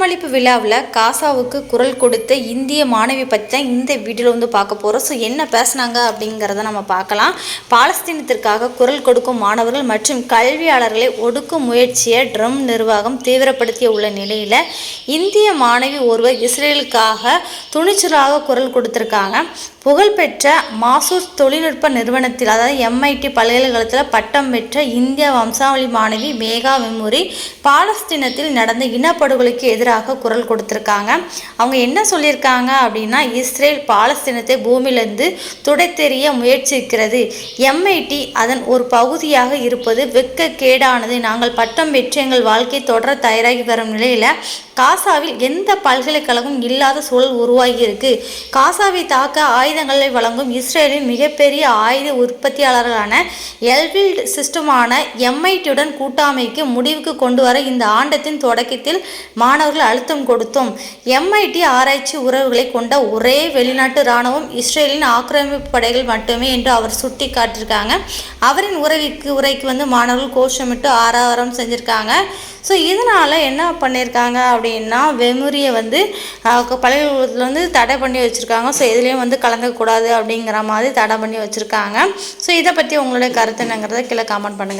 பட்டமளிப்பு விழாவில் காசாவுக்கு குரல் கொடுத்த இந்திய மாணவி பற்றி தான் இந்த வீடியோவில் வந்து பார்க்க போகிறோம் ஸோ என்ன பேசுனாங்க அப்படிங்கிறத நம்ம பார்க்கலாம். பாலஸ்தீனத்திற்காக குரல் கொடுக்கும் மாணவர்கள் மற்றும் கல்வியாளர்களை ஒடுக்கும் முயற்சியை ட்ரம் நிர்வாகம் தீவிரப்படுத்திய உள்ள நிலையில் இந்திய மாணவி ஒருவர் இஸ்ரேலுக்காக துணிச்சலாக குரல் கொடுத்துருக்காங்க. புகழ்பெற்ற மாசூர் தொழில்நுட்ப நிறுவனத்தில் அதாவது எம்ஐடி பல்கலைக்கழகத்தில் பட்டம் பெற்ற இந்திய வம்சாவளி மாணவி மேகா மெமுரி பாலஸ்தீனத்தில் நடந்த இனப்படுகொலைக்கு எதிராக குரல் கொடுத்துருக்காங்க. அவங்க என்ன சொல்லியிருக்காங்க அப்படின்னா இஸ்ரேல் பாலஸ்தீனத்தை பூமியிலிருந்து துடைத்தெறிய முயற்சிக்கிறது. எம்ஐடி அதன் ஒரு பகுதியாக இருப்பது வெட்கக்கேடானது நாங்கள் பட்டம் பெற்று எங்கள் வாழ்க்கை தொடர தயாராகி வரும் நிலையில் காசாவில் எந்த பல்கலைக்கழகம் இல்லாத சூழல் உருவாகியிருக்கு? காசாவை தாக்க ஆயுதங்களை வழங்கும் இஸ்ரேலின் மிகப்பெரிய ஆயுத உற்பத்தியாளர்களான எல்பில்ட் சிஸ்டமான எம்ஐடியுடன் கூட்டாமைக்கு முடிவுக்கு கொண்டு வர இந்த ஆண்டத்தின் தொடக்கத்தில் மாணவர்கள் அழுத்தம் கொடுத்தோம். எம்ஐடி ஆராய்ச்சி உறவுகளை கொண்ட ஒரே வெளிநாட்டு இராணுவம் இஸ்ரேலின் ஆக்கிரமிப்பு படைகள் மட்டுமே என்று அவர் சுட்டி காட்டியிருக்காங்க அவரின் உறவிக்கு உரைக்கு வந்து மாணவர்கள் கோஷமிட்டு ஆரவாரம் செஞ்சுருக்காங்க. ஸோ இதனால் என்ன பண்ணியிருக்காங்க அப்படின்னு வெமுரியை வந்து பல்கலைக்கழகத்தில் வந்து தடை பண்ணி வச்சுருக்காங்க. ஸோ எதுலேயும் வந்து கலந்துக்கூடாது அப்படிங்கிற மாதிரி தடை பண்ணி வச்சுருக்காங்க. ஸோ இதை பற்றி உங்களுடைய கருத்து என்னங்கிறத கீழே காமெண்ட் பண்ணுங்கள்